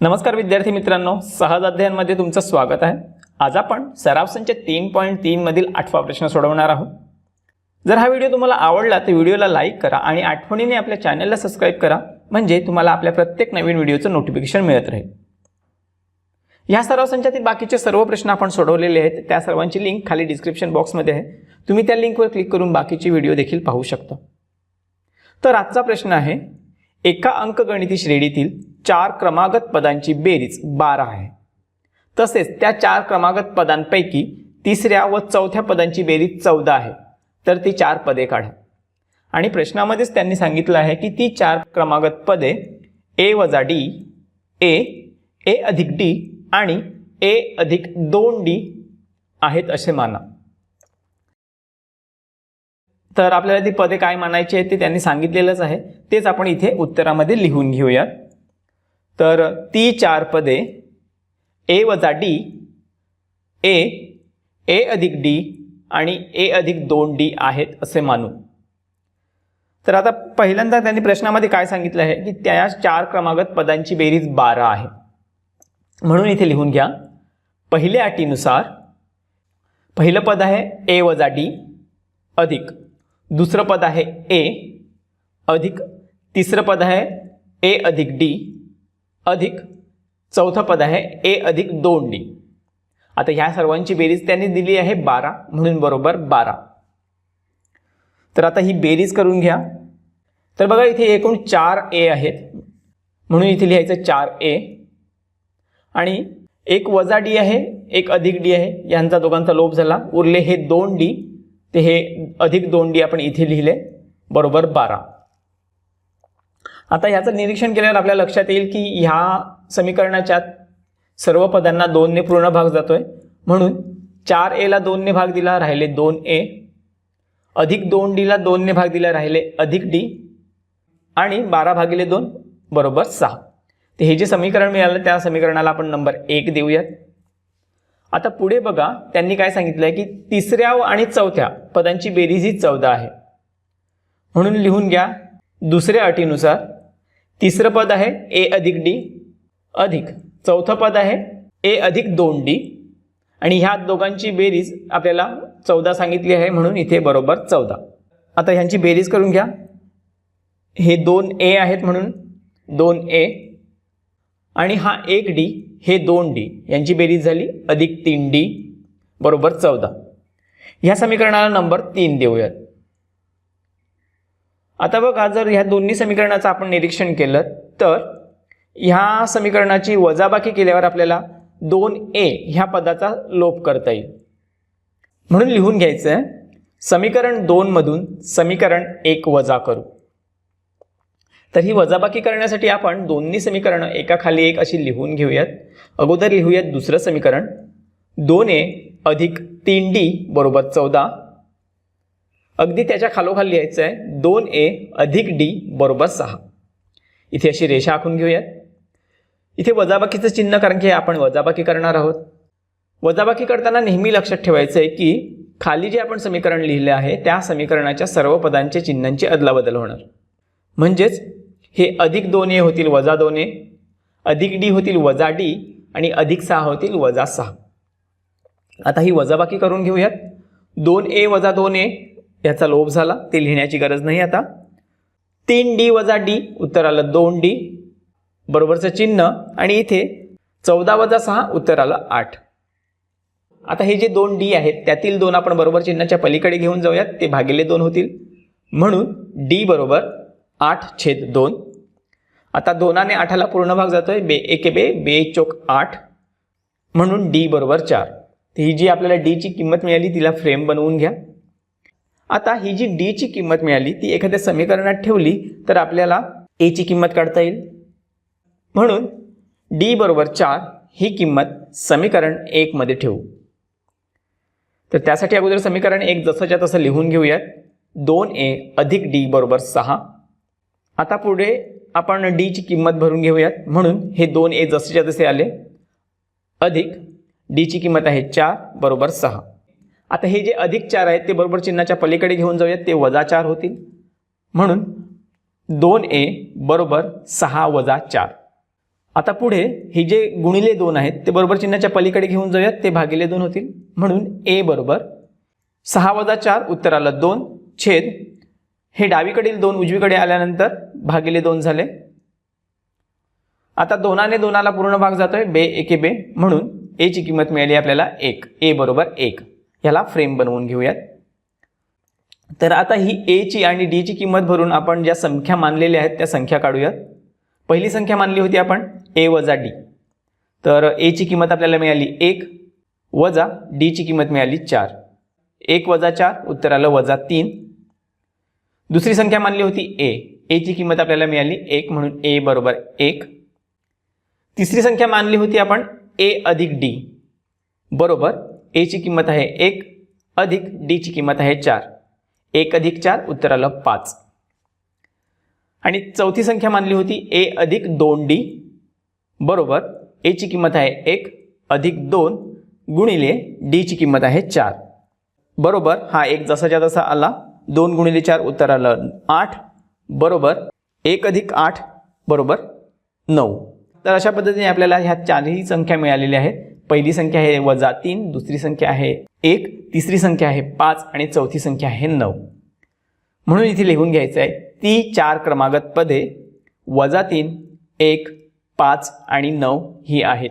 नमस्कार विद्यार्थी मित्रांनो सहज अध्ययनमध्ये तुमचं स्वागत आहे. आज आपण सराव संच तीन पॉईंट तीनमधील आठवा प्रश्न सोडवणार आहोत. जर हा व्हिडिओ तुम्हाला आवडला तर व्हिडिओला लाईक करा आणि आठवणीने आपल्या चॅनलला सबस्क्राईब करा म्हणजे तुम्हाला आपल्या प्रत्येक नवीन व्हिडिओचं नोटिफिकेशन मिळत राहील. ह्या सराव संचातील बाकीचे सर्व प्रश्न आपण सोडवलेले आहेत. त्या सर्वांची लिंक खाली डिस्क्रिप्शन बॉक्समध्ये आहे. तुम्ही त्या लिंकवर क्लिक करून बाकीचे व्हिडिओ देखील पाहू शकता. तर आजचा प्रश्न आहे एका अंकगणिती श्रेणीतील चार क्रमागत पदांची बेरीज बारा आहे. तसेच त्या चार क्रमागत पदांपैकी तिसऱ्या व चौथ्या पदांची बेरीज चौदा आहे. तर ती चार पदे काढा. आणि प्रश्नामध्येच त्यांनी सांगितलं आहे की ती चार क्रमागत पदे ए वजा डी ए ए अधिक डी आणि ए अधिक दोन डी आहेत असे माना. तर आपल्याला ती पदे काय मानायची आहेत ते त्यांनी सांगितलेलंच आहे. तेच आपण इथे उत्तरामध्ये लिहून घेऊयात. तर ती चार पदे ए वजा डी ए ए अधिक डी आणि ए अधिक दोन डी आहेत असे मानू. तर आता पहिल्यांदा त्यांनी प्रश्नामध्ये काय सांगितलं आहे की त्या चार क्रमागत पदांची बेरीज बारा आहे. म्हणून इथे लिहून घ्या पहिल्या अटीनुसार पहिलं पद आहे ए वजा डी अधिक दुसरं पद आहे ए अधिक तिसरं पद आहे ए अधिक डी अधिक. चौथं पद आहे ए अधिक दोन डी. आता ह्या सर्वांची बेरीज त्यांनी दिली आहे बारा म्हणून बरोबर बारा. तर आता ही बेरीज करून घ्या. तर बघा इथे एकूण चार ए आहेत. म्हणून इथे लिहायचं चार ए. आणि एक वजा डी आहे एक अधिक डी आहे. यांचा दोघांचा लोप झाला. उरले हे दोन डी. ते हे अधिक दोन डी आपण इथे लिहिले. बरोबर बारा. आता ह्याचं निरीक्षण केल्यावर आपल्या लक्षात येईल की ह्या समीकरणाच्या सर्व पदांना दोनने पूर्ण भाग जातोय. म्हणून चार एला दोनने भाग दिला राहिले दोन ए अधिक दोन डीला दोनने भाग दिला राहिले अधिक डी आणि बारा भागिले दोन बरोबर सहा. तर हे जे समीकरण मिळालं त्या समीकरणाला आपण नंबर एक देऊयात. आता पुढे बघा त्यांनी काय सांगितलं आहे की तिसऱ्या आणि चौथ्या पदांची बेरीज ही चौदा आहे. म्हणून लिहून घ्या. दुसऱ्या अटीनुसार तिसरं पद आहे ए अधिक डी अधिक. चौथं पद आहे ए अधिक दोन डी. आणि ह्या दोघांची बेरीज आपल्याला चौदा सांगितली आहे म्हणून इथे बरोबर चौदा. आता ह्यांची बेरीज करून घ्या. हे दोन ए आहेत म्हणून दोन ए. आणि हा एक डी हे दोन डी. यांची बेरीज झाली अधिक तीन डी बरोबर चौदा. ह्या समीकरणाला नंबर तीन देऊयात. आता बघा जर ह्या दोन्ही समीकरणाचं आपण निरीक्षण केलं तर ह्या समीकरणाची वजाबाकी केल्यावर आपल्याला दोन ए ह्या पदाचा लोप करता येईल. म्हणून लिहून घ्यायचं आहे समीकरण दोनमधून समीकरण एक वजा करू. तर ही वजाबाकी करण्यासाठी आपण दोन्ही समीकरणं एकाखाली एक अशी लिहून घेऊयात. अगोदर लिहूयात दुसरं समीकरण. दोन ए अधिक तीन डी बरोबर चौदा. अगदी त्याच्या खालोखाल लिहायचं आहे दोन ए अधिक डी बरोबर सहा. इथे अशी रेषा आखून घेऊयात. इथे वजाबाकीचं चिन्ह कारण की आपण वजाबाकी करणार आहोत. वजाबाकी करताना नेहमी लक्षात ठेवायचं आहे की खाली जे आपण समीकरण लिहिले आहे त्या समीकरणाच्या सर्व पदांचे चिन्हांची अदलाबदल होणार. म्हणजेच हे अधिक दोन ए होतील वजा दोन ए अधिक डी होतील वजा डी आणि अधिक सहा होतील वजा सहा. आता ही वजाबाकी करून घेऊयात. दोन ए वजा दोन ए याचा लोभ झाला. ते लिहिण्याची गरज नाही आता. तीन डी वजा डी उत्तर आलं दोन डी. बरोबरचं चिन्ह. आणि इथे चौदा वजा सहा उत्तर आलं आठ. आता हे जे दोन डी आहेत त्यातील दोन आपण बरोबर चिन्हाच्या पलीकडे घेऊन जाऊयात. ते भागिले दोन होतील. म्हणून डी बरोबर आठ छेद दोन. आता दोनाने आठाला पूर्ण भाग जातोय. बे एके बे बे चोक आठ. म्हणून डी बरोबर चार. ही जी आपल्याला डीची किंमत मिळाली तिला फ्रेम बनवून घ्या. आता ही जी डीची किंमत मिळाली ती एखाद्या समीकरणात ठेवली तर आपल्याला एची किंमत काढता येईल. म्हणून डी बरोबर चार ही किंमत समीकरण एकमध्ये ठेवू. तर त्यासाठी अगोदर समीकरण एक जसंच्या तसं लिहून घेऊयात. दोन ए अधिक डी बरोबर सहा. आता पुढे आपण डीची किंमत भरून घेऊयात. म्हणून हे दोन ए जसेच्या तसे आले. अधिक डीची किंमत आहे चार बरोबर सहा. आता हे जे अधिक चार आहेत ते बरोबर चिन्हाच्या पलीकडे घेऊन जाऊयात ते वजा चार होतील. म्हणून दोन ए बरोबर सहा वजा चार. आता पुढे हे जे गुणिले दोन आहेत ते बरोबर चिन्हाच्या पलीकडे घेऊन जाऊयात ते भागिले दोन होतील. म्हणून ए बरोबर सहा वजा चार उत्तर आलं दोन. छेद हे डावीकडील दोन उजवीकडे आल्यानंतर भागिले दोन झाले. आता दोनाने दोनाला पूर्ण भाग जातोय बे एके बे. म्हणून ए ची किंमत मिळाली आपल्याला एक. ए बरोबर एक. ह्याला फ्रेम बनवून घेऊयात. तर आता ही एची आणि डीची किंमत भरून आपण ज्या संख्या मानलेल्या आहेत त्या संख्या काढूयात. पहिली संख्या मानली होती आपण ए वजा डी तर एची किंमत आपल्याला मिळाली एक वजा डीची किंमत मिळाली चार. एक वजा चार उत्तर आलं वजा तीन. दुसरी संख्या मानली होती ए एची किंमत आपल्याला मिळाली एक म्हणून ए बरोबर एक. तिसरी संख्या मानली होती आपण ए अधिक डी बरोबर ए ची किंमत आहे एक अधिक डीची किंमत आहे चार. एक अधिक चार उत्तर आलं पाच. आणि चौथी संख्या मानली होती ए अधिक दोन डी. बरोबर ए ची किंमत आहे एक अधिक दोन गुणिले डीची किंमत आहे चार. बरोबर हा एक जसाच्या तसा आला. दोन गुणिले चार उत्तर आलं आठ. बरोबर एक अधिक आठ बरोबर नऊ. तर अशा पद्धतीने आपल्याला ह्या चारही संख्या मिळालेल्या आहेत. पहिली संख्या आहे वजा तीन दुसरी संख्या आहे एक तिसरी संख्या आहे पाच आणि चौथी संख्या आहे नऊ. म्हणून इथे लिहून घ्यायचं आहे ती चार क्रमागत पदे वजा तीन एक पाच आणि नऊ ही आहेत.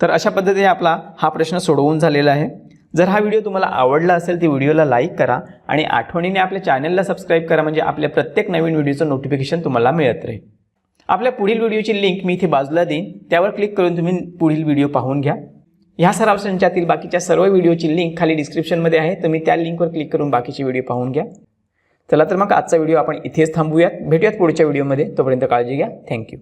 तर अशा पद्धतीने आपला हा प्रश्न सोडवून झालेला आहे. जर हा व्हिडिओ तुम्हाला आवडला असेल तर व्हिडिओला लाईक करा आणि आठवणीने आपल्या चॅनलला सबस्क्राईब करा म्हणजे आपल्या प्रत्येक नवीन व्हिडिओचं नोटिफिकेशन तुम्हाला मिळत राहील. आपल्या पुढील व्हिडिओची लिंक मी इथे बाजूला देईन. त्यावर क्लिक करून तुम्ही पुढील व्हिडिओ पाहून घ्या. ह्या सराव संचातील बाकीच्या सर्व व्हिडिओची लिंक खाली डिस्क्रिप्शनमध्ये आहे. तुम्ही त्या लिंकवर क्लिक करून बाकीचे व्हिडिओ पाहून घ्या. चला तर मग आजचा व्हिडिओ आपण इथेच थांबूयात. भेटूयात पुढच्या व्हिडिओमध्ये तोपर्यंत काळजी घ्या. थँक्यू